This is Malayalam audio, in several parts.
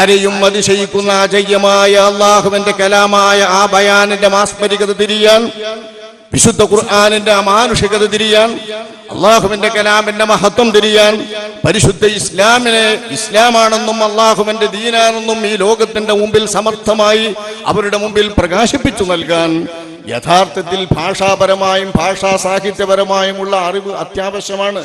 ആരെയും അതിശയിക്കുന്ന അജയ്യമായ അള്ളാഹുവിന്റെ കലാമായ ആ ബയാനിന്റെ മാസ്മരികത തിരിയാൻ വിശുദ്ധ ഖുർആാനിന്റെ അമാനുഷികത തിരിയാൻ അള്ളാഹുവിന്റെ കലാമിന്റെ മഹത്വം തിരിയാൻ പരിശുദ്ധ ഇസ്ലാമിനെ ഇസ്ലാമാണെന്നും അള്ളാഹുവിന്റെ ദീനാണെന്നും ഈ ലോകത്തിന്റെ മുമ്പിൽ സമർത്ഥമായി അവരുടെ മുമ്പിൽ പ്രകാശിപ്പിച്ചു നൽകാൻ യഥാർത്ഥത്തിൽ ഭാഷാപരമായും ഭാഷാ സാഹിത്യപരമായുമുള്ള അറിവ് അത്യാവശ്യമാണ്.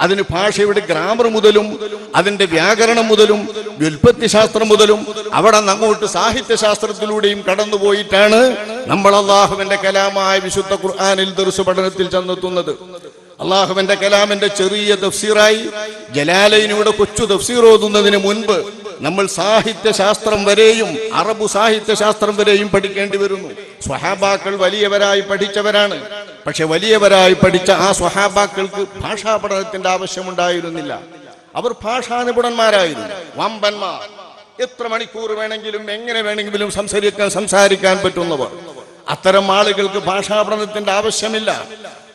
അതിന് ഭാഷയുടെ ഗ്രാമർ മുതലും അതിന്റെ വ്യാകരണം മുതലും വ്യുൽപ്പത്തി ശാസ്ത്രം മുതലും അവിടെ അങ്ങോട്ട് സാഹിത്യശാസ്ത്രത്തിലൂടെയും കടന്നുപോയിട്ടാണ് നമ്മൾ അള്ളാഹുവിന്റെ കലാമായ വിശുദ്ധ ഖുർആാനിൽ ദർശു പഠനത്തിൽ ചെന്നെത്തുന്നത്. അള്ളാഹുവിന്റെ കലാമിന്റെ ചെറിയ തഫ്സീറായി ജലാലയിനൂടെ കൊച്ചു തഫ്സീർ ഓതുന്നതിന് മുൻപ് നമ്മൾ സാഹിത്യ ശാസ്ത്രം വരെയും അറബ് സാഹിത്യശാസ്ത്രം വരെയും പഠിക്കേണ്ടി വരുന്നു. സ്വഹാബാക്കൾ വലിയവരായി പഠിച്ചവരാണ്. പക്ഷെ വലിയവരായി പഠിച്ച ആ സ്വഹാബാക്കൾക്ക് ഭാഷാ പഠനത്തിന്റെ ആവശ്യമുണ്ടായിരുന്നില്ല. അവർ ഭാഷാ നിപുണന്മാരായിരുന്നു വമ്പന്മാർ. എത്ര മണിക്കൂർ വേണമെങ്കിലും എങ്ങനെ വേണമെങ്കിലും സംസാരിക്കാൻ സംസാരിക്കാൻ പറ്റുന്നവർ. അത്തരം ആളുകൾക്ക് ഭാഷാ പഠനത്തിന്റെ ആവശ്യമില്ല.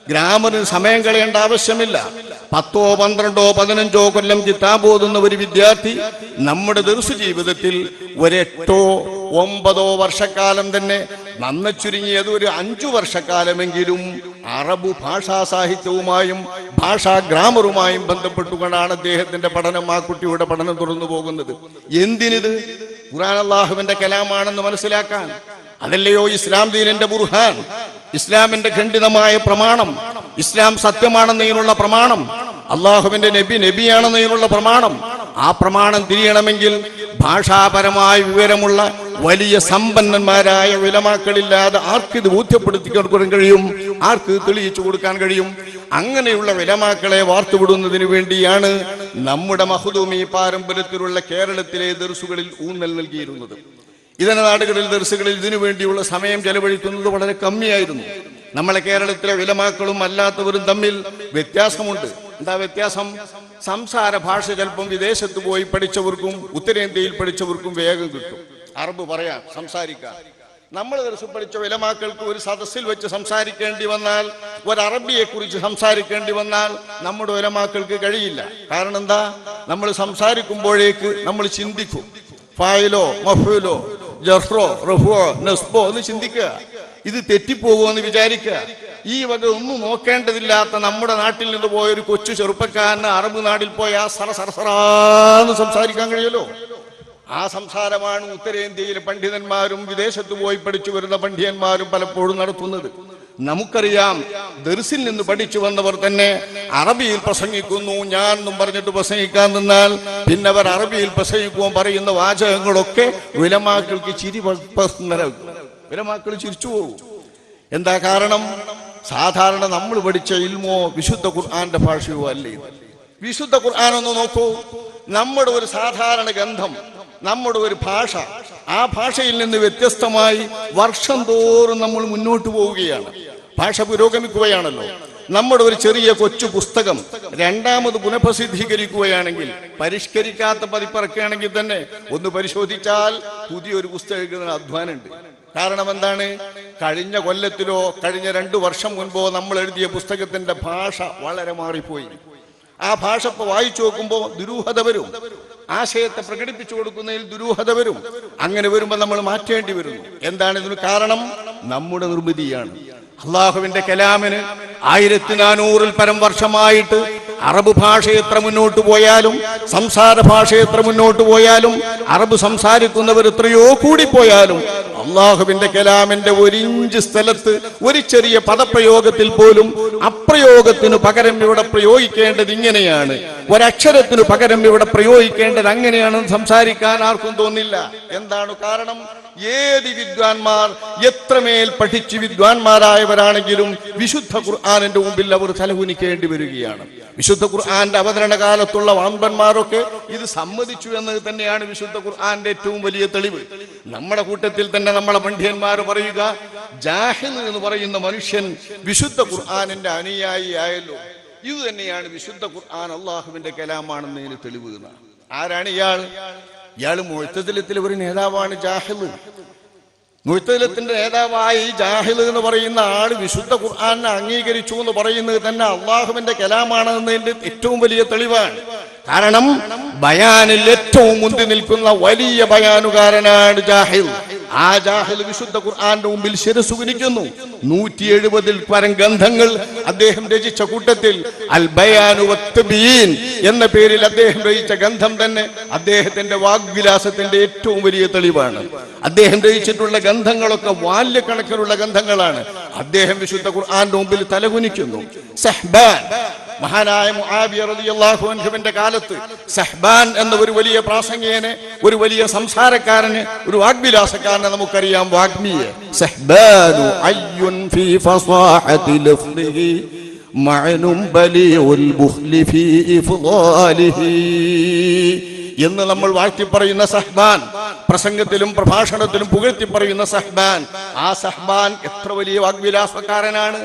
ഗ്രാമറിന് സമയം കളയേണ്ട ആവശ്യമില്ല. പത്തോ പന്ത്രണ്ടോ പതിനഞ്ചോ കൊല്ലം കിതാബ് ഓതുന്ന ഒരു വിദ്യാർത്ഥി നമ്മുടെ ദിവസ ജീവിതത്തിൽ ഒരെട്ടോ ഒമ്പതോ വർഷക്കാലം തന്നെ നന്ന ചുരുങ്ങിയത് ഒരു അഞ്ചു വർഷക്കാലമെങ്കിലും അറബ് ഭാഷാ സാഹിത്യവുമായും ഭാഷാ ഗ്രാമറുമായും ബന്ധപ്പെട്ടുകൊണ്ടാണ് അദ്ദേഹത്തിന്റെ പഠനം ആ കുട്ടിയുടെ പഠനം തുറന്നു പോകുന്നത്. എന്തിനിത്? ഖുറാൻ അള്ളാഹുവിന്റെ കലാമാണെന്ന് മനസ്സിലാക്കാൻ. അതല്ലയോ ഇസ്ലാം ദീനിന്റെ ബുർഹാൻ? ഇസ്ലാമിന്റെ ഖണ്ഡിതമായ പ്രമാണം. ഇസ്ലാം സത്യമാണെന്നതിനുള്ള പ്രമാണം. അള്ളാഹുവിന്റെ നബി നബിയാണെന്നതിനുള്ള പ്രമാണം. ആ പ്രമാണം തിരിയണമെങ്കിൽ ഭാഷാപരമായ വിവരമുള്ള വലിയ സമ്പന്നന്മാരായ വിലമാക്കളില്ലാതെ ആർക്ക് ഇത് ബോധ്യപ്പെടുത്തി കൊടുക്കാൻ കഴിയും? ആർക്ക് തെളിയിച്ചു കൊടുക്കാൻ കഴിയും? അങ്ങനെയുള്ള വിലമാക്കളെ വാർത്തുവിടുന്നതിന് വേണ്ടിയാണ് നമ്മുടെ മഹുദൂമി പാരമ്പര്യത്തിലുള്ള കേരളത്തിലെ ദർസുകളിൽ ഊന്നൽ നൽകിയിരുന്നത്. ഇതര നാടുകളിൽ ദർസുകളിൽ ഇതിനു വേണ്ടിയുള്ള സമയം ചെലവഴിക്കുന്നത് വളരെ കമ്മിയായിരുന്നു. നമ്മളെ കേരളത്തിലെ വിലമാക്കളും അല്ലാത്തവരും തമ്മിൽ വ്യത്യാസമുണ്ട്. എന്താ വ്യത്യാസം? സംസാര ഭാഷ ചിലപ്പം വിദേശത്ത് പോയി പഠിച്ചവർക്കും ഉത്തരേന്ത്യയിൽ പഠിച്ചവർക്കും വേഗം കിട്ടും. അറബ് പറയാം സംസാരിക്കാം. നമ്മൾ ദിവസം പഠിച്ച വിലമാക്കൾക്ക് ഒരു സദസ്സിൽ വെച്ച് സംസാരിക്കേണ്ടി വന്നാൽ ഒരു അറബിയെ കുറിച്ച് സംസാരിക്കേണ്ടി വന്നാൽ നമ്മുടെ വിലമാക്കൾക്ക് കഴിയില്ല. കാരണം എന്താ? നമ്മൾ സംസാരിക്കുമ്പോഴേക്ക് നമ്മൾ ചിന്തിക്കും. ഫായലോ മഫൂലോ ജഹ്റോ റഫോ നെസ്ബോ എന്ന് ചിന്തിക്കുക. ഇത് തെറ്റിപ്പോകുമെന്ന് വിചാരിക്കുക. ഈ വക ഒന്നും നോക്കേണ്ടതില്ലാത്ത നമ്മുടെ നാട്ടിൽ നിന്ന് പോയ ഒരു കൊച്ചു ചെറുപ്പക്കാരന് അറബ് നാട്ടിൽ പോയി ആ സറ സറസറാന്ന് സംസാരിക്കാൻ കഴിയല്ലോ. ആ സംസാരമാണ് ഉത്തരേന്ത്യയിലെ പണ്ഡിതന്മാരും വിദേശത്ത് പോയി പഠിച്ചു വരുന്ന പണ്ഡിതന്മാരും പലപ്പോഴും നടത്തുന്നത്. നമുക്കറിയാം ദർസിൽ നിന്ന് പഠിച്ചു വന്നവർ തന്നെ അറബിയിൽ പ്രസംഗിക്കുന്നു ഞാൻ എന്നും പറഞ്ഞിട്ട് പ്രസംഗിക്കാൻ നിന്നാൽ പിന്നെ അവർ അറബിയിൽ പ്രസംഗിക്കുമ്പോൾ പറയുന്ന വാചകങ്ങളൊക്കെ വിലമാക്കൾക്ക് ചിരി വിലമാക്കൾ ചിരിച്ചു പോകും. എന്താ കാരണം? സാധാരണ നമ്മൾ പഠിച്ച ഇൽമോ വിശുദ്ധ ഖുർആന്റെ ഭാഷയോ അല്ല വിശുദ്ധ ഖുർആൻ ഒന്ന് നോക്കൂ. നമ്മുടെ ഒരു സാധാരണ ഗന്ധം നമ്മുടെ ഒരു ഭാഷ ആ ഭാഷയിൽ നിന്ന് വ്യത്യസ്തമായി വർഷം തോറും നമ്മൾ മുന്നോട്ട് പോവുകയാണ്. ഭാഷ പുരോഗമിക്കുകയാണല്ലോ. നമ്മുടെ ഒരു ചെറിയ കൊച്ചു പുസ്തകം രണ്ടാമത് പുനഃപ്രസിദ്ധീകരിക്കുകയാണെങ്കിൽ പരിഷ്കരിക്കാത്ത പതിപ്പിറക്കുകയാണെങ്കിൽ തന്നെ ഒന്ന് പരിശോധിച്ചാൽ പുതിയൊരു പുസ്തകം അധ്വാനുണ്ട് കാരണം എന്താണ്? കഴിഞ്ഞ കൊല്ലത്തിലോ കഴിഞ്ഞ രണ്ടു വർഷം മുൻപോ നമ്മൾ എഴുതിയ പുസ്തകത്തിന്റെ ഭാഷ വളരെ മാറിപ്പോയി. ആ ഭാഷ ഇപ്പൊ വായിച്ചു നോക്കുമ്പോൾ ദുരൂഹത വരും. ആശയത്തെ പ്രകടിപ്പിച്ചു കൊടുക്കുന്നതിൽ ദുരൂഹത വരും. അങ്ങനെ വരുമ്പോൾ നമ്മൾ മാറ്റേണ്ടി വരുന്നു. എന്താണ് ഇതിന് കാരണം? നമ്മുടെ നിർമ്മിതിയാണ്. അള്ളാഹുവിന്റെ കലാമിന് ആയിരത്തി നാനൂറിൽ പരം വർഷമായിട്ട് അറബ് ഭാഷ എത്ര മുന്നോട്ട് പോയാലും സംസാര ഭാഷ എത്ര മുന്നോട്ട് പോയാലും അറബ് സംസാരിക്കുന്നവർ എത്രയോ കൂടി പോയാലും അള്ളാഹുവിന്റെ കലാമിന്റെ ഒരിഞ്ച് സ്ഥലത്ത് ഒരു ചെറിയ പദപ്രയോഗത്തിൽ പോലും അപ്രയോഗത്തിന് പകരം ഇവിടെ പ്രയോഗിക്കേണ്ടത് ഇങ്ങനെയാണ്. ഒരക്ഷരത്തിന് പകരം ഇവിടെ പ്രയോഗിക്കേണ്ടത് അങ്ങനെയാണെന്ന് സംസാരിക്കാൻ ആർക്കും തോന്നില്ല. എന്താണ് കാരണം? ഏത് വിദ്വാൻമാർ എത്രമേൽ പഠിച്ച് വിദ്വാൻമാരായവരാണെങ്കിലും വിശുദ്ധ ഖുർആാനിന്റെ മുമ്പിൽ അവർ തലകുനിക്കേണ്ടി വരികയാണ്. വിശുദ്ധ ഖുർആാന്റെ അവതരണ കാലത്തുള്ള വാമ്പന്മാരൊക്കെ ഇത് സമ്മതിച്ചു എന്ന് തന്നെയാണ് വിശുദ്ധ ഖുർആാന്റെ ഏറ്റവും വലിയ തെളിവ്. നമ്മുടെ കൂട്ടത്തിൽ തന്നെ നമ്മളെ പണ്ഡിതന്മാർ പറയുക ജാഹിദ് എന്ന് പറയുന്ന മനുഷ്യൻ വിശുദ്ധ ഖുർആാനിന്റെ അനുയായി ആയല്ലോ. ഇത് തന്നെയാണ് വിശുദ്ധ ഖുർആൻ അള്ളാഹുവിന്റെ കലാമാണെന്നതിന് തെളിവ് ആരാണ് ഇയാൾ ഇയാൾ മുഴത്തതിലത്തിലെ ഒരു നേതാവാണ് ജാഹിദ്. മുഴത്തതിലത്തിന്റെ നേതാവായി ജാഹിൽ ജാഹിദ് എന്ന് പറയുന്ന ആൾ വിശുദ്ധ ഖുർആാനെ അംഗീകരിച്ചു എന്ന് പറയുന്നത് തന്നെ അള്ളാഹുവിന്റെ കലാമാണെന്നതിന്റെ ഏറ്റവും വലിയ തെളിവാണ്. കാരണം ബയാനിൽ ഏറ്റവും മുന്തി നിൽക്കുന്ന വലിയ ബയാനുകാരനാണ് ജാഹിൽ ആ ജാഹിൽ വിശുദ്ധ ഖുർആന്റെ മുമ്പിൽ ശിരസ് കുനിക്കുന്നു. നൂറ്റി എഴുപതിൽ പരം ഗ്രന്ഥങ്ങൾ അദ്ദേഹം രചിച്ച കൂട്ടത്തിൽ അൽ എന്ന പേരിൽ അദ്ദേഹം രചിച്ച ഗന്ധം തന്നെ അദ്ദേഹത്തിന്റെ വാഗ്വിലാസത്തിന്റെ ഏറ്റവും വലിയ തെളിവാണ്. അദ്ദേഹം രചിച്ചിട്ടുള്ള ഗന്ധങ്ങളൊക്കെ വാല്യക്കണക്കിനുള്ള ഗന്ധങ്ങളാണ് അദ്ദേഹം വിശുദ്ധ ഖുർആന്റെ മുമ്പിൽ തലകുനിക്കുന്നു. സഹ്ബാൻ മഹാനായ അൻഹുവിന്റെ കാലത്ത് സഹ്ബാൻ എന്ന ഒരു വലിയ പ്രാസംഗികനെ ഒരു വലിയ സംസാരക്കാരന് ഒരു വാഗ്വിലാസക്കാരനെ നമുക്കറിയാം. വാഗ്മിയെ. സഹ്ബാനു അയ്യുൻ ഫീ ഫസാഹതി ലഫ്ളിഹി മഅനും ബലിഉൽ ബുഖ്ലി ഫീ ഇഫ്ളാലിഹി എന്ന് നമ്മൾ വാഴ്ത്തി പറയുന്ന സഹ്ബാൻ പ്രസംഗത്തിലും പ്രഭാഷണത്തിലും പുകഴ്ത്തി പറയുന്ന സഹ്ബാൻ ആ സഹ്ബാൻ എത്ര വലിയ വാഗ്വിലാസക്കാരനാണ്?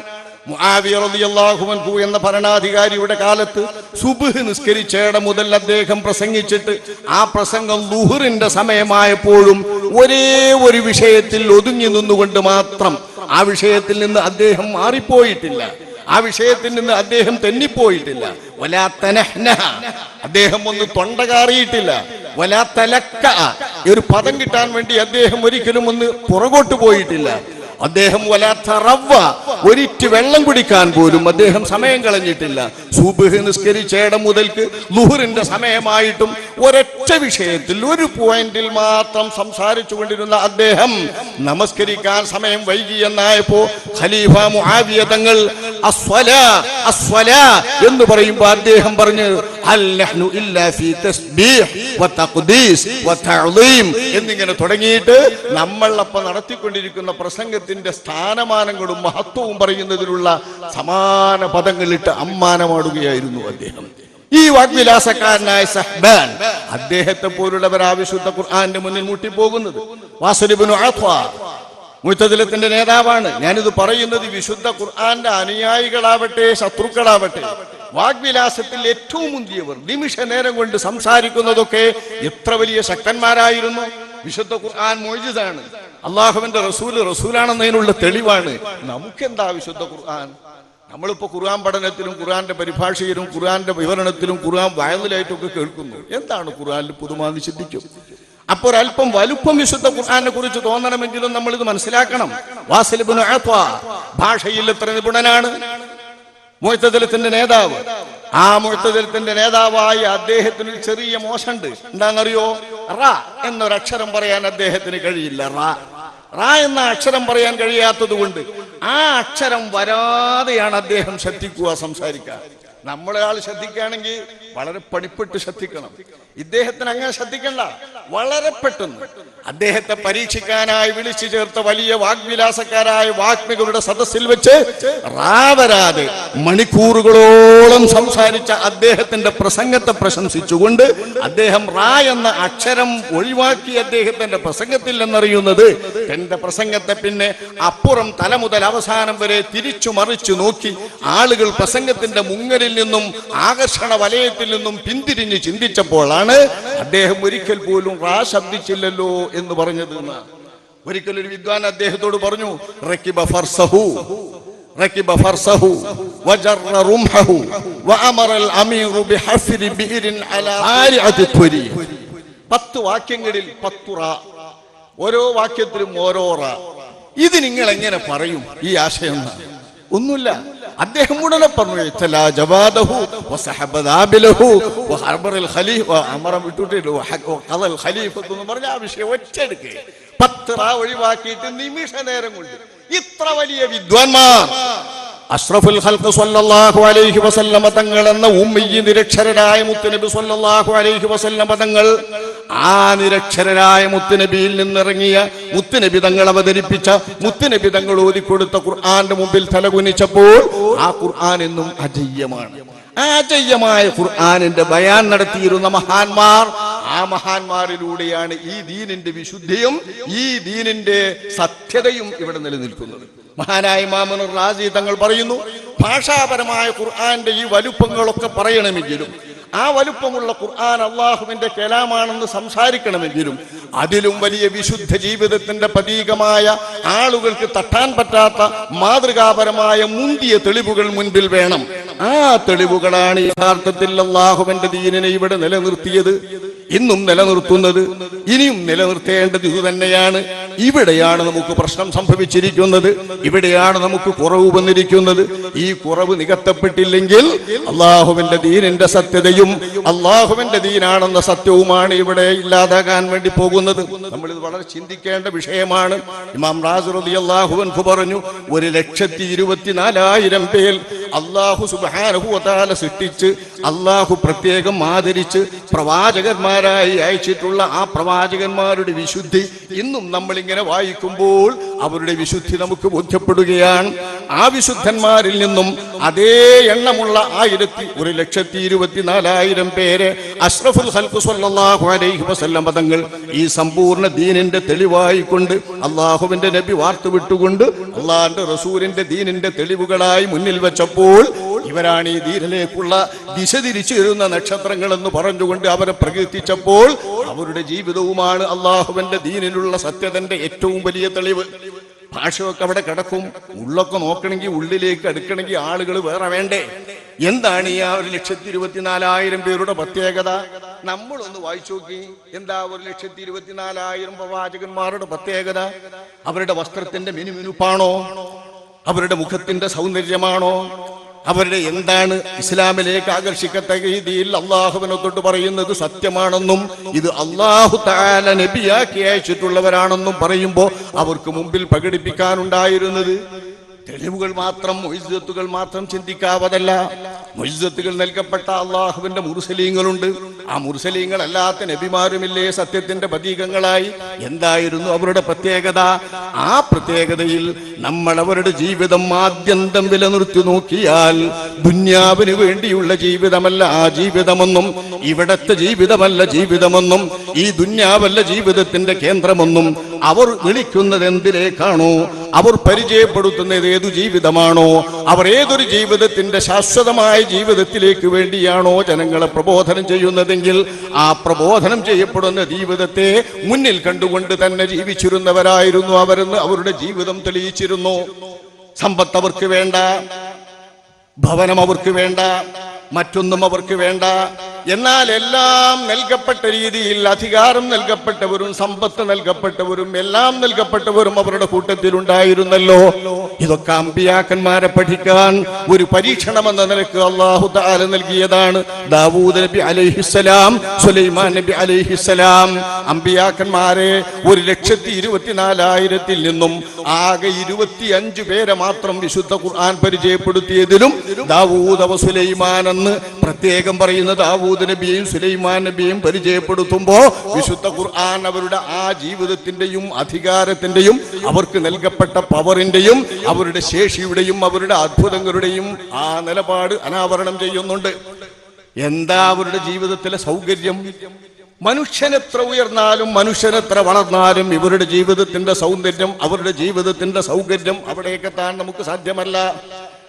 മുആവിയ റളിയല്ലാഹു അൻഹു എന്ന ഭരണാധികാരിയുടെ കാലത്ത് സുബുഹ് നിസ്കരിച്ചേട മുതൽ അദ്ദേഹം പ്രസംഗിച്ചിട്ട് ആ പ്രസംഗം ലുഹറിന്റെ സമയമായപ്പോഴും ഒരേ ഒരു വിഷയത്തിൽ ഒതുങ്ങി നിന്നുകൊണ്ട് മാത്രം ആ വിഷയത്തിൽ നിന്ന് അദ്ദേഹം മാറിപ്പോയിട്ടില്ല. ആ വിഷയത്തിൽ നിന്ന് അദ്ദേഹം തെന്നിപ്പോയിട്ടില്ല. വലാ തനഹ്നഹ. അദ്ദേഹം ഒന്ന് തൊണ്ട കാറിയിട്ടില്ല. വലാത്തലക്ക തലക്ക. ഒരു പദം കിട്ടാൻ വേണ്ടി അദ്ദേഹം ഒരിക്കലും ഒന്ന് പുറകോട്ട് പോയിട്ടില്ല. അദ്ദേഹം വലാത്ത റവ്വ. ഒരിറ്റ് വെള്ളം കുടിക്കാൻ പോലും അദ്ദേഹം സമയം കളഞ്ഞിട്ടില്ല. സൂബഹ് നിസ്കരിച്ചേട മുതൽക്ക് ലുഹറിന്റെ സമയമായിട്ടും ഒരൊറ്റ വിഷയത്തിൽ ഒരു പോയിന്റിൽ മാത്രം സംസാരിച്ചു കൊണ്ടിരുന്ന അദ്ദേഹം നമസ്കരിക്കാൻ സമയം വൈകി എന്നായപ്പോ ഖലീഫ മുആവിയ അസ്വല അസ്വല എന്ന് പറയുമ്പോൾ അദ്ദേഹം പറഞ്ഞു അല്ലഹ്നു ഇല്ലാ ഫീ തസ്ബീഹ് വതഖ്ദീസ് വതഅളീം എന്നിങ്ങനെ തുടങ്ങിയിട്ട് നമ്മൾ അപ്പോൾ നടത്തിക്കൊണ്ടിരിക്കുന്ന പ്രസംഗത്തിന്റെ സ്ഥാനമാനങ്ങളും മഹത്വവും പറയുന്നതിനുള്ള സമാന പദങ്ങളിട്ട് അമ്മാനമാടുകയായിരുന്നു അദ്ദേഹം. ഈ വാഗ്വിലാസക്കാരനായ സഹ്ബാൻ അദ്ദേഹത്തെ പോലുള്ളവർ ആവശ്യത്ത ഖുർആാന്റെ മുന്നിൽ മുട്ടിപ്പോകുന്നത്. വാസുലിബിനു മുത്തതിലത്തിന്റെ നേതാവാണ്. ഞാനിത് പറയുന്നത് വിശുദ്ധ ഖുർആന്റെ അനുയായികളാവട്ടെ ശത്രുക്കളാവട്ടെ. വാഗ്വിലാസത്തിൽ ഏറ്റവും മുന്തിയവർ നിമിഷ നേരം കൊണ്ട് സംസാരിക്കുന്നതൊക്കെ എത്ര വലിയ ശക്തന്മാരായിരുന്നു. വിശുദ്ധ ഖുർആൻ മോജിതാണ് അള്ളാഹുവിന്റെ റസൂൽ റസൂലാണെന്നതിനുള്ള തെളിവാണ്. നമുക്കെന്താ വിശുദ്ധ ഖുർആൻ? നമ്മളിപ്പോ ഖുർആൻ പഠനത്തിലും ഖുർആന്റെ പരിഭാഷയിലും ഖുർആന്റെ വിവരണത്തിലും ഖുർആൻ വയലിലായിട്ടൊക്കെ കേൾക്കുന്നു. എന്താണ് ഖുർആനിൽ പുതുമാന്ന് ചിന്തിക്കും അപ്പോൾ അല്പം വലുപ്പം വിശുദ്ധ ഖുർആനെ കുറിച്ച് തോന്നണമെങ്കിലും നമ്മൾ ഇത് മനസ്സിലാക്കണം വാസലിബുൻ ഭാഷയിൽ എത്ര നിപുണനാണ്? മുഴത്തതലത്തിന്റെ നേതാവ്. ആ മുഴത്തതലത്തിന്റെ നേതാവായി അദ്ദേഹത്തിന് ചെറിയ മോശമുണ്ട്. എന്താണെന്നറിയോ? റ എന്നൊരക്ഷരം പറയാൻ അദ്ദേഹത്തിന് കഴിയില്ല. റ. റ എന്ന അക്ഷരം പറയാൻ കഴിയാത്തത് കൊണ്ട് ആ അക്ഷരം വരാതെയാണ് അദ്ദേഹം ശ്രദ്ധിക്കുക സംസാരിക്കുക. നമ്മളെ ആൾ ശ്രദ്ധിക്കുകയാണെങ്കിൽ വളരെ പണിപ്പെട്ട് ശ്രദ്ധിക്കണം. ഇദ്ദേഹത്തിന് അങ്ങനെ ശ്രദ്ധിക്കണ്ട. വളരെ പെട്ടെന്ന്. അദ്ദേഹത്തെ പരീക്ഷിക്കാനായി വിളിച്ചു ചേർത്ത വലിയ വാഗ്വിലാസക്കാരായ വാഗ്മികളുടെ സദസ്സിൽ വെച്ച് റാവരാതെ മണിക്കൂറുകളോളം സംസാരിച്ച അദ്ദേഹത്തിന്റെ പ്രസംഗത്തെ പ്രശംസിച്ചുകൊണ്ട് അദ്ദേഹം റാ എന്ന അക്ഷരം ഒഴിവാക്കി അദ്ദേഹത്തിന്റെ പ്രസംഗത്തിൽ എന്നറിയുന്നത് തന്റെ പ്രസംഗത്തെ പിന്നെ അപ്പുറം തല മുതൽ അവസാനം വരെ തിരിച്ചു മറിച്ചു നോക്കി ആളുകൾ പ്രസംഗത്തിന്റെ മുങ്ങലിൽ നിന്നും ആകർഷണ വലയത്തിൽ നിന്നും പിന്തിരിഞ്ഞ് ചിന്തിച്ചപ്പോഴാണ് അദ്ദേഹം ഒരിക്കൽ പോലും റാ ശബ്ദിച്ചില്ലല്ലോ എന്ന് പറഞ്ഞത് എന്നാണ്. ഒരിക്കൽ ഒരു വിദ്വാൻ അദ്ദേഹത്തോട് പറഞ്ഞു റക്കിബ ഫർസഹു ركب فرسه وجر رمحه وأمر الأمير بحفر بئر على قارعة الطريق പത്ത് വാക്യങ്ങളിൽ പത്തു റാ ഓരോ വാക്യത്തിലും ഓരോ റാ ഇത് നിങ്ങൾ എങ്ങനെ പറയും ഈ ആശയം എന്നാണ്. ഒന്നുമില്ല അദ്ദേഹം ഉടനെ പറഞ്ഞു "ഇത്തലാ ജവാദഹു വസഹബ ദാബിലഹു വഹർബറൽ ഖലീഫ. അമറ വിട്ടുട്ടില്ല വഖദൽ ഖലീഫത്ത് എന്ന് പറഞ്ഞ ആ വിഷയം ഒറ്റയെടുക്കുക പത്ര ഒഴിവാക്കിയിട്ട് നിമിഷ നേരം കൊണ്ട് ഇത്ര വലിയ വിദ്വാൻമാർ അഷ്റഫുൽ ഹൽക്ക് സ്വല്ലല്ലാഹു അലൈഹി വസല്ലമ തങ്ങൾ എന്ന ഉമ്മയ്യ നിരക്ഷരരായ മുത്തുനബി സ്വല്ലല്ലാഹു അലൈഹി വസല്ലമ തങ്ങൾ ആ നിരക്ഷരരായ മുത്തുനബിയിൽ നിന്നിറങ്ങിയ മുത്തുനബി തങ്ങൾ അവതരിപ്പിച്ച മുത്തുനബി തങ്ങൾ ഓതിക്കൊടുത്ത ഖുർആന്റെ മുമ്പിൽ തലകുനിച്ചപ്പോൾ ആ ഖുർആൻ എന്നും അജയ്യമാണ്. ആ അജയ്യമായ ഖുർആനിന്റെ ബയാൻ നടത്തിയിരുന്ന മഹാന്മാർ ആ മഹാന്മാരിലൂടെയാണ് ഈ ദീനിന്റെ വിശുദ്ധിയും ഈ ദീനിന്റെ സത്യതയും ഇവിടെ നിലനിൽക്കുന്നത്. മഹാനായ മാമനുർ റാസി തങ്ങൾ പറയുന്നു ഭാഷാപരമായ ഖുർആന്റെ ഈ വലുപ്പങ്ങളൊക്കെ പറയണമെങ്കിലും ആ വലുപ്പമുള്ള ഖുർആൻ അള്ളാഹുവിന്റെ കലാമാണെന്ന് സംസാരിക്കണമെങ്കിലും അതിലും വലിയ വിശുദ്ധ ജീവിതത്തിന്റെ പ്രതീകമായ ആളുകൾക്ക് തട്ടാൻ പറ്റാത്ത മാതൃകാപരമായ മുന്തിയ തെളിവുകൾ മുൻപിൽ വേണം. ആ തെളിവുകളാണ് യഥാർത്ഥത്തിൽ അള്ളാഹുവിന്റെ ദീനിനെ ഇവിടെ നിലനിർത്തിയത്. ഇന്നും നിലനിർത്തുന്നത് ഇനിയും നിലനിർത്തേണ്ടത് ഇത് തന്നെയാണ്. ഇവിടെയാണ് നമുക്ക് പ്രശ്നം സംഭവിച്ചിരിക്കുന്നത്. ഇവിടെയാണ് നമുക്ക് കുറവ് വന്നിരിക്കുന്നത്. ഈ കുറവ് നികത്തപ്പെട്ടില്ലെങ്കിൽ അള്ളാഹുവിന്റെ ദീനിന്റെ സത്യതയും അള്ളാഹുവിന്റെ ദീനാണെന്ന സത്യവുമാണ് ഇവിടെ ഇല്ലാതാകാൻ വേണ്ടി പോകുന്നത്. നമ്മൾ ഇത് വളരെ ചിന്തിക്കേണ്ട വിഷയമാണ്. ഇമാം റാസ് അൻഹു പറഞ്ഞു ഒരു ലക്ഷത്തി ഇരുപത്തിനാലായിരം പേർ അള്ളാഹു സുബാനുഭവത്താല സൃഷ്ടിച്ച് അള്ളാഹു പ്രത്യേകം ആദരിച്ച് പ്രവാചകന്മാരായി അയച്ചിട്ടുള്ള ആ പ്രവാചകന്മാരുടെ വിശുദ്ധി ഇന്നും നമ്മളിങ്ങനെ വായിക്കുമ്പോൾ അവരുടെ വിശുദ്ധി നമുക്ക് ബോധ്യപ്പെടുകയാണ്. ആ വിശുദ്ധന്മാരിൽ നിന്നും അതേ എണ്ണമുള്ള ആയിരത്തി ഒരു ലക്ഷത്തി ഇരുപത്തിനാലായിരം പേരെ അഷ്റഫുൽ ഹൽക്കു സല്ലാഹു അലൈഹി വസല്ലം പദങ്ങൾ ഈ സമ്പൂർണ ദീനിന്റെ തെളിവായിക്കൊണ്ട് അള്ളാഹുവിന്റെ നബി വാർത്തു വിട്ടുകൊണ്ട് അള്ളാഹിന്റെ റസൂലിന്റെ ദീനിന്റെ തെളിവുകളായി മുന്നിൽ വെച്ചപ്പോൾ ഇവരാണ് ഈ ധീരലേക്കുള്ള ദിശ തിരിച്ചു തരുന്ന നക്ഷത്രങ്ങൾ എന്ന് പറഞ്ഞുകൊണ്ട് അവരെ പ്രകീർത്തിച്ചപ്പോൾ അവരുടെ ജീവിതവുമാണ് അള്ളാഹുവിന്റെ ദീനിലുള്ള സത്യതന്റെ ഏറ്റവും വലിയ തെളിവ്. ഭാഷയൊക്കെ അവിടെ കിടക്കും. ഉള്ളൊക്കെ നോക്കണമെങ്കിൽ ഉള്ളിലേക്ക് അടുക്കണമെങ്കിൽ ആളുകൾ വേറെ വേണ്ടേ? എന്താണ് ഈ ആ ഒരു ലക്ഷത്തി ഇരുപത്തിനാലായിരം പേരുടെ പ്രത്യേകത? നമ്മളൊന്ന് വായിച്ചു നോക്കി. എന്താ ഒരു ലക്ഷത്തി ഇരുപത്തിനാലായിരം പ്രവാചകന്മാരുടെ പ്രത്യേകത? അവരുടെ വസ്ത്രത്തിന്റെ മിനുമിനുപ്പാണോ? അവരുടെ മുഖത്തിന്റെ സൗന്ദര്യമാണോ? അവരുടെ എന്താണ് ഇസ്ലാമിലേക്ക് ആകർഷിക്കത്തക്ക രീതിയിൽ അള്ളാഹുവിനെ തൊട്ട് പറയുന്നത് സത്യമാണെന്നും ഇത് അള്ളാഹു താല നബിയാക്കി അയച്ചിട്ടുള്ളവരാണെന്നും പറയുമ്പോൾ അവർക്ക് മുമ്പിൽ പ്രകടിപ്പിക്കാനുണ്ടായിരുന്നത്? തെളിവുകൾ മാത്രം മൊയ്സത്തുകൾ മാത്രം ചിന്തിക്കാവതല്ല. മൊയ്സത്തുകൾ നൽകപ്പെട്ട അള്ളാഹുവിന്റെ മുർസലീങ്ങളുണ്ട്. ആ മുർസലീങ്ങളല്ലാത്ത നബിമാരുമില്ലേ സത്യത്തിന്റെ പ്രതീകങ്ങളായി? എന്തായിരുന്നു അവരുടെ പ്രത്യേകത? ആ പ്രത്യേകതയിൽ നമ്മൾ അവരുടെ ജീവിതം ആദ്യന്തം വില നിർത്തി നോക്കിയാൽ ദുന്യാവിന് വേണ്ടിയുള്ള ജീവിതമല്ല ആ ജീവിതമെന്നും ഇവിടത്തെ ജീവിതമല്ല ജീവിതമെന്നും ഈ ദുന്യാവല്ല ജീവിതത്തിന്റെ കേന്ദ്രമെന്നും അവർ വിളിക്കുന്നത് എന്തിലേക്കാണോ? അവർ പരിചയപ്പെടുത്തുന്നത് ഏതു ജീവിതമാണോ? അവർ ഏതൊരു ജീവിതത്തിന്റെ ശാശ്വതമായ ജീവിതത്തിലേക്ക് വേണ്ടിയാണോ ജനങ്ങളെ പ്രബോധനം ചെയ്യുന്നതെങ്കിൽ ആ പ്രബോധനം ചെയ്യപ്പെടുന്ന ജീവിതത്തെ മുന്നിൽ കണ്ടുകൊണ്ട് തന്നെ ജീവിച്ചിരുന്നവരായിരുന്നു അവരെന്ന് അവരുടെ ജീവിതം തെളിയിച്ചിരുന്നു. സമ്പത്ത് അവർക്ക് വേണ്ട ഭവനം അവർക്ക് വേണ്ട മറ്റൊന്നും അവർക്ക് വേണ്ട. എന്നാൽ എല്ലാം നൽകപ്പെട്ട രീതിയിൽ അധികാരം നൽകപ്പെട്ടവരും സമ്പത്ത് നൽകപ്പെട്ടവരും എല്ലാം നൽകപ്പെട്ടവരും അവരുടെ കൂട്ടത്തിൽ ഉണ്ടായിരുന്നല്ലോ ഇതൊക്കെ അമ്പിയാക്കന്മാരെ പഠിക്കാൻ ഒരു പരീക്ഷണം എന്ന നിലയ്ക്ക് അള്ളാഹു താല നൽകിയതാണ്. ദാവൂദ് നബി അലൈഹിസ്സലാം സുലൈമാൻ നബി അലൈഹിസ്സലാം അമ്പിയാക്കന്മാരെ ഒരു ലക്ഷത്തി ഇരുപത്തിനാലായിരത്തിൽ നിന്നും ആകെ ഇരുപത്തി അഞ്ചു പേരെ മാത്രം വിശുദ്ധ ഖുർആൻ പരിചയപ്പെടുത്തിയതിലും ദാവൂദ് അവ സുലൈമാൻ എന്ന് പ്രത്യേകം പറയുന്ന ദാവൂദ് നബിയെയും സുലൈമാൻ നബിയെയും പരിചയപ്പെടുത്തുമ്പോ വിശുദ്ധ ഖുർആൻ അവരുടെ ആ ജീവിതത്തിന്റെയും അധികാരത്തിന്റെയും അവർക്ക് നൽകപ്പെട്ട പവറിന്റെയും അവരുടെ ശേഷിയുടെയും അവരുടെ അത്ഭുതങ്ങളുടെയും ആ നിലപാട് അനാവരണം ചെയ്യുന്നുണ്ട്. എന്താ അവരുടെ ജീവിതത്തിലെ സൗകര്യം? മനുഷ്യനെത്ര ഉയർന്നാലും മനുഷ്യനെത്ര വളർന്നാലും ഇവരുടെ ജീവിതത്തിന്റെ സൗന്ദര്യം അവരുടെ ജീവിതത്തിന്റെ സൗകര്യം താൻ നമുക്ക് സാധ്യമല്ല.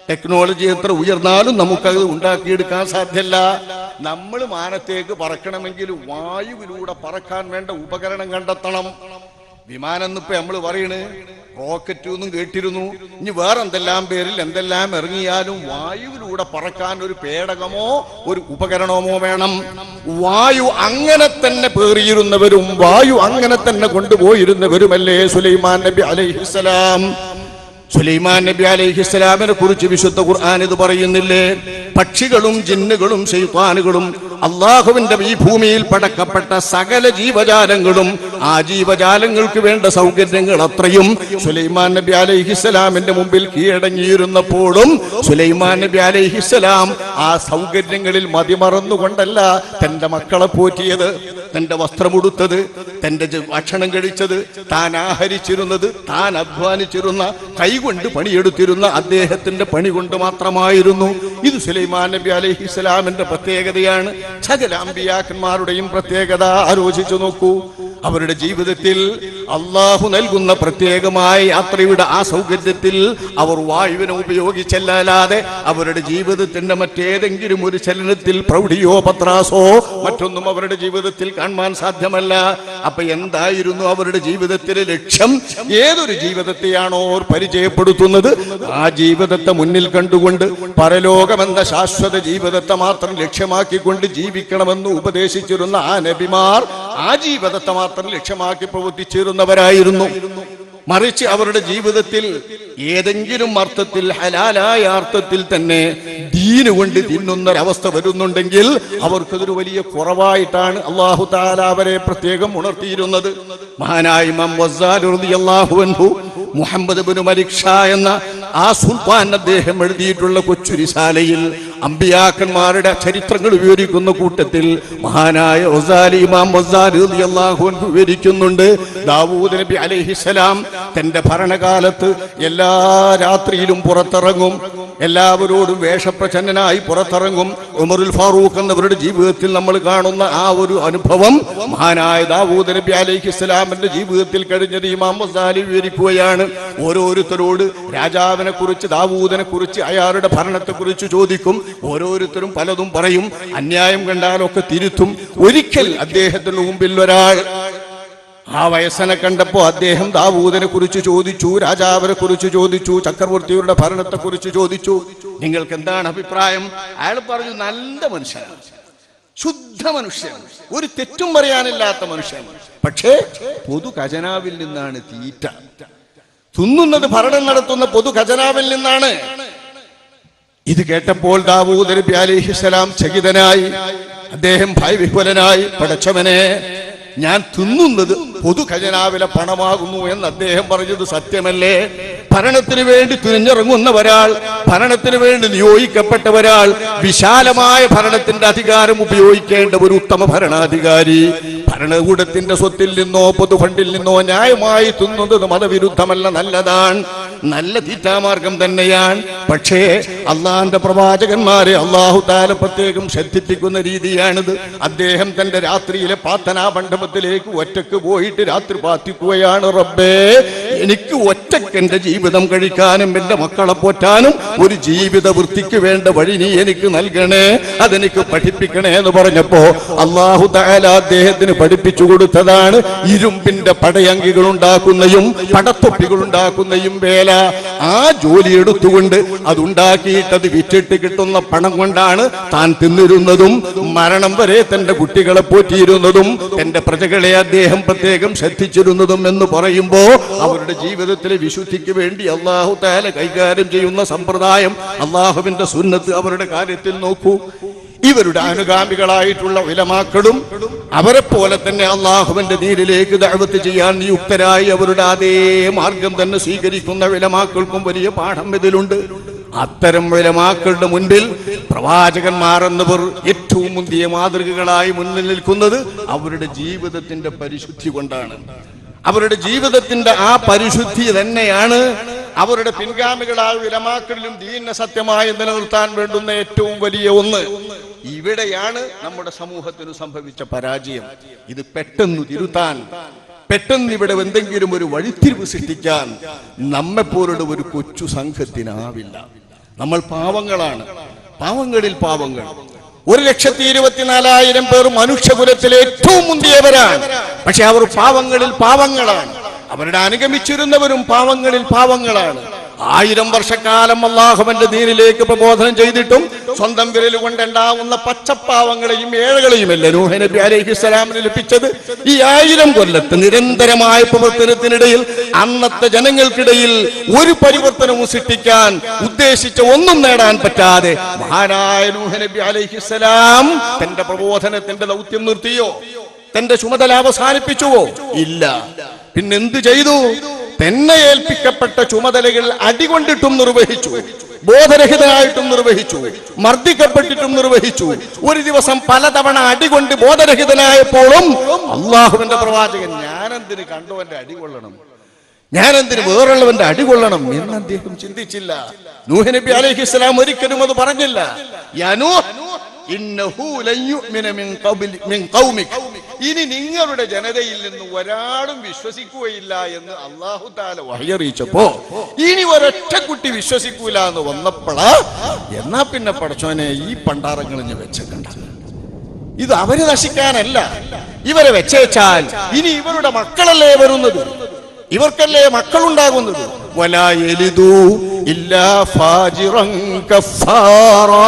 ടെക്നോളജി എത്ര ഉയർന്നാലും നമുക്കത് ഉണ്ടാക്കിയെടുക്കാൻ സാധ്യല്ല. നമ്മൾ മാനത്തേക്ക് പറക്കണമെങ്കിൽ വായുവിലൂടെ പറക്കാൻ വേണ്ട ഉപകരണം കണ്ടെത്തണം. വിമാനം എന്നിപ്പോ നമ്മൾ പറയണ് റോക്കറ്റ് എന്നും കേട്ടിരുന്നു. ഇനി വേറെ എന്തെല്ലാം പേരിൽ എന്തെല്ലാം ഇറങ്ങിയാലും വായുവിലൂടെ പറക്കാൻ ഒരു പേടകമോ ഒരു ഉപകരണമോ വേണം. വായു അങ്ങനെ തന്നെ പേറിയിരുന്നവരും വായു അങ്ങനെ തന്നെ കൊണ്ടുപോയിരുന്നവരുമല്ലേ സുലൈമാൻ നബി അലൈഹിസ്സലാം. സുലൈമാൻ നബി അലൈഹിസ്സലാമിനെ കുറിച്ച് വിശുദ്ധ ഖുർആൻ ഇത് പറയുന്നില്ലേ? പക്ഷികളും ജിന്നുകളും ശൈത്താനുകളും അള്ളാഹുവിന്റെ ഈ ഭൂമിയിൽ പടക്കപ്പെട്ട സകല ജീവജാലങ്ങളും ആ ജീവജാലങ്ങൾക്ക് വേണ്ട സൗകര്യങ്ങൾ അത്രയും സുലൈമാൻ നബി അലൈഹിസ്സലാമിന്റെ മുമ്പിൽ കീഴടങ്ങിയിരുന്നപ്പോഴും സുലൈമാൻ നബി അലൈഹിസ്സലാം ആ സൗകര്യങ്ങളിൽ മതിമറന്നുകൊണ്ടല്ല തന്റെ മക്കളെ പോറ്റിയത്. തന്റെ വസ്ത്രമുടുത്തത് തന്റെ ഭക്ഷണം കഴിച്ചത് താൻ ആഹരിച്ചിരുന്നത് താൻ അധ്വാനിച്ചിരുന്ന കൈകൊണ്ട് പണിയെടുത്തിരുന്ന അദ്ദേഹത്തിന്റെ പണി കൊണ്ട് മാത്രമായിരുന്നു. ഇത് സുലൈമാൻ നബി അലൈഹി ഇസ്ലാമിന്റെ പ്രത്യേകതയാണ്. സകല അമ്പിയാക്കന്മാരുടെയും പ്രത്യേകത ആലോചിച്ചു നോക്കൂ. അവരുടെ ജീവിതത്തിൽ അള്ളാഹു നൽകുന്ന പ്രത്യേകമായ യാത്രയുടെ ആ സൗകര്യത്തിൽ അവർ വായുവിനെ ഉപയോഗിച്ചല്ലാതെ അവരുടെ ജീവിതത്തിന്റെ മറ്റേതെങ്കിലും ഒരു ചലനത്തിൽ പ്രൗഢിയോ പത്രാസോ മറ്റൊന്നും അവരുടെ ജീവിതത്തിൽ കാണുവാൻ സാധ്യമല്ല. അപ്പൊ എന്തായിരുന്നു അവരുടെ ജീവിതത്തിലെ ലക്ഷ്യം? ഏതൊരു ജീവിതത്തെയാണോ പരിചയപ്പെടുത്തുന്നത്? ആ ജീവിതത്തെ മുന്നിൽ കണ്ടുകൊണ്ട് പരലോകമെന്ന ശാശ്വത ജീവിതത്തെ മാത്രം ലക്ഷ്യമാക്കിക്കൊണ്ട് ജീവിക്കണമെന്ന് ഉപദേശിച്ചിരുന്ന ആ നബിമാർ ആ ജീവിതത്തെ മാത്രം ലക്ഷ്യമാക്കി പ്രവർത്തിച്ചിരുന്നവരായിരുന്നു മറിച്ച് അവരുടെ ജീവിതത്തിൽ ഏതെങ്കിലും അർത്ഥത്തിൽ ഹലാലായ അർത്ഥത്തിൽ തന്നെ ദീന് കൊണ്ട് തിന്നുന്ന ഒരവസ്ഥ വരുന്നുണ്ടെങ്കിൽ അവർക്കതൊരു വലിയ കുറവായിട്ടാണ് അള്ളാഹു താല അവരെ പ്രത്യേകം ഉണർത്തിയിരുന്നത്. മഹാനായി മം വസാലു അൻഹു മുഹമ്മദ് മലിക് എന്ന ആ സുൽത്താൻ അദ്ദേഹം എഴുതിയിട്ടുള്ള കൊച്ചുരിശാലയിൽ അമ്പിയാക്കന്മാരുടെ ചരിത്രങ്ങൾ വിവരിക്കുന്ന കൂട്ടത്തിൽ മഹാനായ ഇമാം വിവരിക്കുന്നുണ്ട്. ദാവൂദ് നബി അലഹിസലാം തന്റെ ഭരണകാലത്ത് എല്ലാ രാത്രിയിലും പുറത്തിറങ്ങും. എല്ലാവരോടും വേഷപ്രച്ഛന്നനായി പുറത്തിറങ്ങും ഉമറുൽ ഫാറൂഖ് എന്നവരുടെ ജീവിതത്തിൽ നമ്മൾ കാണുന്ന ആ ഒരു അനുഭവം മഹാനായ ദാവൂദ് നബി അലൈഹി ഇസ്ലാമിന്റെ ജീവിതത്തിൽ കഴിഞ്ഞത് ഇമാം വസാലി വിവരിക്കുകയാണ്. ഓരോരുത്തരോട് രാജാവിനെ കുറിച്ച് ദാവൂദിനെ കുറിച്ച് അയാളുടെ ഭരണത്തെ കുറിച്ച് ചോദിക്കും. ഓരോരുത്തരും പലതും പറയും. അന്യായം കണ്ടാലൊക്കെ തിരുത്തും. ഒരിക്കൽ അദ്ദേഹത്തിന് മുമ്പിൽ ഒരാൾ ആ വയസ്സനെ കണ്ടപ്പോ അദ്ദേഹം ദാവൂദിനെ കുറിച്ച് ചോദിച്ചു രാജാവിനെ കുറിച്ച് ചോദിച്ചു ചക്രവർത്തിയുടെ ഭരണത്തെ കുറിച്ച് ചോദിച്ചു. നിങ്ങൾക്ക് എന്താണ് അഭിപ്രായം? അയാൾ പറഞ്ഞു നല്ല മനുഷ്യനാണ്. ശുദ്ധ മനുഷ്യൻ. ഒരു തെറ്റും പറയാനില്ലാത്ത മനുഷ്യൻ. പക്ഷേ പൊതു ഖജനാവിൽ നിന്നാണ് തീറ്റ. തിന്നുന്നത് ഭരണം നടത്തുന്ന പൊതു ഖജനാവിൽ നിന്നാണ്. ഇത് കേട്ടപ്പോൾ ദാവൂദ് നബി അലിഹിസലാം ചകിതനായി. അദ്ദേഹം ഭയവിഹ്വലനായി. പടച്ചവനെ ഞാൻ തിന്നുന്നത് പൊതു ഖജനാവിലെ പണമാകുന്നു എന്ന് അദ്ദേഹം പറഞ്ഞത് സത്യമല്ലേ? ഭരണത്തിന് വേണ്ടി തുനിഞ്ഞിറങ്ങുന്ന ഒരാൾ ഭരണത്തിന് വേണ്ടി നിയോഗിക്കപ്പെട്ട ഒരാൾ വിശാലമായ ഭരണത്തിന്റെ അധികാരം ഉപയോഗിക്കേണ്ട ഒരു ഉത്തമ ഭരണാധികാരി. ഭരണകൂടത്തിന്റെ സ്വത്തിൽ നിന്നോ പൊതുഫണ്ടിൽ നിന്നോ ന്യായമായി തിന്നുന്നത് മതവിരുദ്ധമല്ല നല്ലതാണ്. നല്ല തീറ്റാമാർഗം തന്നെയാണ്. പക്ഷേ അള്ളാഹന്റെ പ്രവാചകന്മാരെ അള്ളാഹു താല പ്രത്യേകം ശ്രദ്ധിപ്പിക്കുന്ന രീതിയാണിത്. അദ്ദേഹം തന്റെ രാത്രിയിലെ പാത്തനാ മണ്ഡപത്തിലേക്ക് ഒറ്റയ്ക്ക് പോയിട്ട് രാത്രി പ്രാർത്ഥിക്കുകയാണ് റബ്ബേ. എനിക്ക് ഒറ്റയ്ക്ക് എന്റെ ജീവിതം കഴിക്കാനും എന്റെ മക്കളെ പോറ്റാനും ഒരു ജീവിത വൃത്തിക്ക് വേണ്ട വഴി നീ എനിക്ക് നൽകണേ അതെനിക്ക് പഠിപ്പിക്കണേ എന്ന് പറഞ്ഞപ്പോ അള്ളാഹു താല അദ്ദേഹത്തിന് പഠിപ്പിച്ചു കൊടുത്തതാണ് ഇരുമ്പിന്റെ പടയങ്കികൾ ഉണ്ടാക്കുന്നയും പടത്തൊപ്പികൾ ഉണ്ടാക്കുന്നയും വേല. ആ ജോലി എടുത്തുകൊണ്ട് അതുണ്ടാക്കിയിട്ട് അത് വിറ്റിട്ട് കിട്ടുന്ന പണം കൊണ്ടാണ് താൻ തിന്നിരുന്നതും മരണം വരെ തന്റെ കുട്ടികളെ പോറ്റിയിരുന്നതും തന്റെ പ്രജകളെ അദ്ദേഹം പ്രത്യേകം ശ്രദ്ധിച്ചിരുന്നതും എന്ന് പറയുമ്പോ അവരുടെ ജീവിതത്തിലെ വിശുദ്ധിക്ക് വേണ്ടി അള്ളാഹു താല കൈകാര്യം ചെയ്യുന്ന സമ്പ്രദായം അള്ളാഹുവിന്റെ സുന്നത്ത് അവരുടെ കാര്യത്തിൽ നോക്കൂ. ഇവരുടെ അനുഗാമികളായിട്ടുള്ള വിലമാക്കളും അവരെ പോലെ തന്നെ അള്ളാഹുവിന്റെ നീരിലേക്ക് ദഅവത്ത് ചെയ്യാൻ നിയുക്തരായി അവരുടെ അതേ മാർഗം തന്നെ സ്വീകരിക്കുന്ന വിലമാക്കൾക്കും വലിയ പാഠം ഇതിലുണ്ട്. അത്തരം വിലമാക്കളുടെ മുൻപിൽ പ്രവാചകന്മാർ എന്നവർ ഏറ്റവും മുന്തിയ മാതൃകകളായി മുന്നിൽ നിൽക്കുന്നത് അവരുടെ ജീവിതത്തിന്റെ പരിശുദ്ധി കൊണ്ടാണ്. അവരുടെ ജീവിതത്തിന്റെ ആ പരിശുദ്ധി തന്നെയാണ്. അവരുടെ പിൻഗാമികളായ വിലമാക്കളിലും ദീന സത്യമായി നിലനിർത്താൻ വേണ്ടുന്ന ഏറ്റവും വലിയ ഒന്ന്. ഇവിടെയാണ് നമ്മുടെ സമൂഹത്തിന് സംഭവിച്ച പരാജയം. ഇത് പെട്ടെന്ന് തിരുത്താൻ പെട്ടെന്ന് ഇവിടെ എന്തെങ്കിലും ഒരു വഴിത്തിരിവ് സൃഷ്ടിക്കാൻ നമ്മെപ്പോലുള്ള ഒരു കൊച്ചു സംഘത്തിനാവില്ല. നമ്മൾ പാവങ്ങളാണ്. പാവങ്ങളിൽ പാവങ്ങൾ. ഒരു ലക്ഷത്തി ഇരുപത്തിനാലായിരം പേർ മനുഷ്യകുലത്തിലെ ഏറ്റവും മുന്തിയവരാണ്. പക്ഷെ അവർ പാവങ്ങളിൽ പാവങ്ങളാണ്. അവരുടെ അനുഗമിച്ചിരുന്നവരും പാവങ്ങളിൽ പാവങ്ങളാണ്. ആയിരം വർഷക്കാലം അള്ളാഹുവിന്റെ ദീനിലേക്ക് പ്രബോധനം ചെയ്തിട്ടും സ്വന്തം വിരൽ കൊണ്ടുണ്ടാവുന്ന പച്ചപ്പാവങ്ങളെയും ഏഴകളെയും അല്ലേ നൂഹ നബി അലൈഹി സ്വലാമിന് ലഭിച്ചത് ഈ ആയിരം കൊല്ലത്ത് നിരന്തരമായ പ്രവർത്തനത്തിനിടയിൽ അന്നത്തെ ജനങ്ങൾക്കിടയിൽ ഒരു പരിവർത്തനവും സൃഷ്ടിക്കാൻ ഉദ്ദേശിച്ച ഒന്നും നേടാൻ പറ്റാതെ മഹാനായ നൂഹ നബി അലൈഹിസ്സലാം തന്റെ പ്രബോധനത്തിന്റെ ദൗത്യം നിർത്തിയോ? തന്റെ ചുമതല അവസാനിപ്പിച്ചുവോ? ഇല്ല. പിന്നെന്ത് ചെയ്തു? തന്നെ ഏൽപ്പിക്കപ്പെട്ട ചുമതലകൾ അടികൊണ്ടിട്ടും നിർവഹിച്ചു ബോധരഹിതനായിട്ടും നിർവഹിച്ചു മർദ്ദിക്കപ്പെട്ടിട്ടും നിർവഹിച്ചു. ഒരു ദിവസം പലതവണ അടികൊണ്ട് ബോധരഹിതനായപ്പോഴും അള്ളാഹുവിന്റെ പ്രവാചകൻ ഞാനെന്തിന് കണ്ടവന്റെ അടികൊള്ളണം ഞാനെന്തിന് വേറുള്ളവന്റെ അടികൊള്ളണം എന്ന് അദ്ദേഹം ചിന്തിച്ചില്ല. നൂഹ് നബി അലൈഹി ഇസ്ലാം ഒരിക്കലും അത് പറഞ്ഞില്ല. യനൂ ഇന്നഹു ലൻ മിൻ ഖൗമിക് ഇനി നിങ്ങളുടെ ജനതയിൽ നിന്ന് ഒരാളും വിശ്വസിക്കുകയില്ല എന്ന് അള്ളാഹു താല വഴിയറിയിച്ചപ്പോ ഇനി ഒരൊറ്റ കുട്ടി വിശ്വസിക്കൂല എന്ന് വന്നപ്പോഴാ എന്നാ പിന്നെ പടച്ചോനെ ഈ പണ്ടാറങ്ങളിഞ്ഞ് വെച്ചിട്ടുണ്ട് ഇത് അവർ നശിക്കാനല്ല. ഇവരെ വെച്ചേച്ചാൽ ഇനി ഇവരുടെ മക്കളല്ലേ വരുന്നത്? ഇവർക്കല്ലേ മക്കളുണ്ടാകുന്നത്? വലാ യലിദു ഇല്ലാ ഫാജിറൻ കഫാറാ.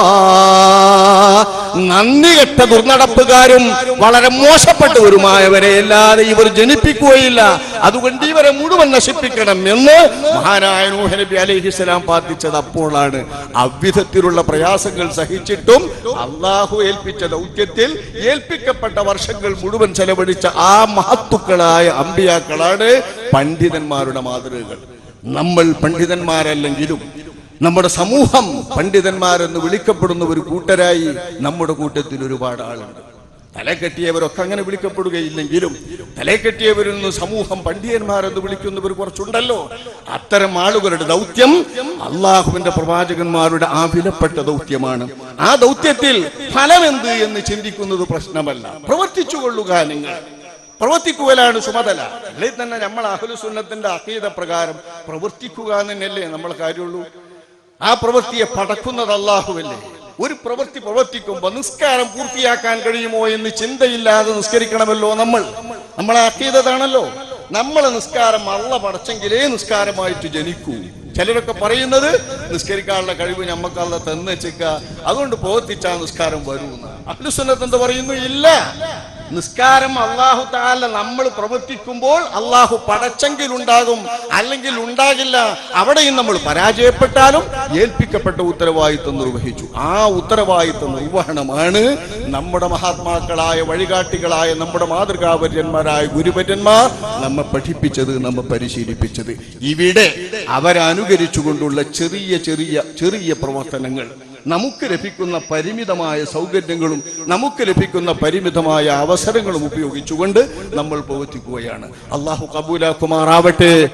നന്ദി കെട്ട ദുർനടപ്പുകാരും വളരെ മോശപ്പെട്ടവരുമായവരെ അല്ലാതെ ഇവർ ജനിപ്പിക്കുകയില്ല. അതുകൊണ്ട് ഇവരെ മുഴുവൻ നശിപ്പിക്കണം എന്ന് മഹാനായ നബി അലൈഹിസ്സലാം പ്രാർത്ഥിച്ചത് അപ്പോഴാണ്. അവിധത്തിലുള്ള പ്രയാസങ്ങൾ സഹിച്ചിട്ടും അള്ളാഹു ഏൽപ്പിച്ച ദൗത്യത്തിൽ ഏൽപ്പിക്കപ്പെട്ട വർഷങ്ങൾ മുഴുവൻ ചെലവഴിച്ച ആ മഹത്തുക്കളായ അമ്പിയാക്കളാണ് പണ്ഡിതന്മാരുടെ മാതൃകകൾ. നമ്മൾ പണ്ഡിതന്മാരല്ലെങ്കിലും നമ്മുടെ സമൂഹം പണ്ഡിതന്മാരെന്ന് വിളിക്കപ്പെടുന്ന ഒരു കൂട്ടരായി നമ്മുടെ കൂട്ടത്തിൽ ഒരുപാട് ആളുണ്ട്. തലക്കെട്ടിയവരൊക്കെ അങ്ങനെ വിളിക്കപ്പെടുകയില്ലെങ്കിലും തലക്കെട്ടിയവരിൽ നിന്ന് സമൂഹം പണ്ഡിതന്മാരെന്ന് വിളിക്കുന്നവർ കുറച്ചുണ്ടല്ലോ. അത്തരം ആളുകളുടെ ദൗത്യം അള്ളാഹുവിന്റെ പ്രവാചകന്മാരുടെ ആ വിലപ്പെട്ട ദൗത്യമാണ്. ആ ദൗത്യത്തിൽ ഫലമെന്ത് എന്ന് ചിന്തിക്കുന്നത് പ്രശ്നമല്ല. പ്രവർത്തിച്ചു കൊള്ളുക നിങ്ങൾ. പ്രവർത്തിക്കുകയാണ് ചുമതല അല്ലെങ്കിൽ തന്നെ നമ്മൾ അഹുലുസുന്നത്തിന്റെ അഹീത പ്രകാരം പ്രവർത്തിക്കുക എന്നല്ലേ നമ്മൾ കാര്യമുള്ളൂ. ആ പ്രവൃത്തിയെ പടക്കുന്നത് അള്ളാഹുവല്ലേ? ഒരു പ്രവൃത്തി പ്രവർത്തിക്കുമ്പോൾ നിസ്കാരം പൂർത്തിയാക്കാൻ കഴിയുമോ എന്ന് ചിന്തയില്ലാതെ നിസ്കരിക്കണമല്ലോ നമ്മൾ. നമ്മളെ അക്കീതതാണല്ലോ നമ്മളെ നിസ്കാരം അള്ള പടച്ചെങ്കിലേ നിസ്കാരമായിട്ട് ജനിക്കൂ. ചിലരൊക്കെ പറയുന്നത് നിസ്കരിക്കാനുള്ള കഴിവ് ഞമ്മക്ക് അള്ള തന്നേച്ചേക്ക. അതുകൊണ്ട് പ്രവർത്തിച്ചാൽ നിസ്കാരം വരൂ അഹ്ലുസുന്നത്ത് എന്ത് പറയുന്നു? ഇല്ല. നിസ്കാരം അള്ളാഹു താല നമ്മൾ പ്രവർത്തിക്കുമ്പോൾ അള്ളാഹു പടച്ചെങ്കിൽ ഉണ്ടാകും അല്ലെങ്കിൽ ഉണ്ടാകില്ല. അവിടെയും നമ്മൾ പരാജയപ്പെട്ടാലും ഏൽപ്പിക്കപ്പെട്ട ഉത്തരവാദിത്വം നിർവഹിച്ചു. ആ ഉത്തരവാദിത്വ നിർവഹണമാണ് നമ്മുടെ മഹാത്മാക്കളായ വഴികാട്ടികളായ നമ്മുടെ മാതൃകാപര്യന്മാരായ ഗുരുപര്യന്മാർ നമ്മെ പഠിപ്പിച്ചത് നമ്മെ പരിശീലിപ്പിച്ചത്. ഇവിടെ അവരനുകരിച്ചുകൊണ്ടുള്ള ചെറിയ ചെറിയ ചെറിയ പ്രവർത്തനങ്ങൾ നമുക്ക് ലഭിക്കുന്ന പരിമിതമായ സൗകര്യങ്ങളും നമുക്ക് ലഭിക്കുന്ന പരിമിതമായ അവസരങ്ങളും ഉപയോഗിച്ചുകൊണ്ട് നമ്മൾ പ്രവർത്തിക്കുകയാണ്. അള്ളാഹു കബൂലാക്കുമാറാവട്ടെ.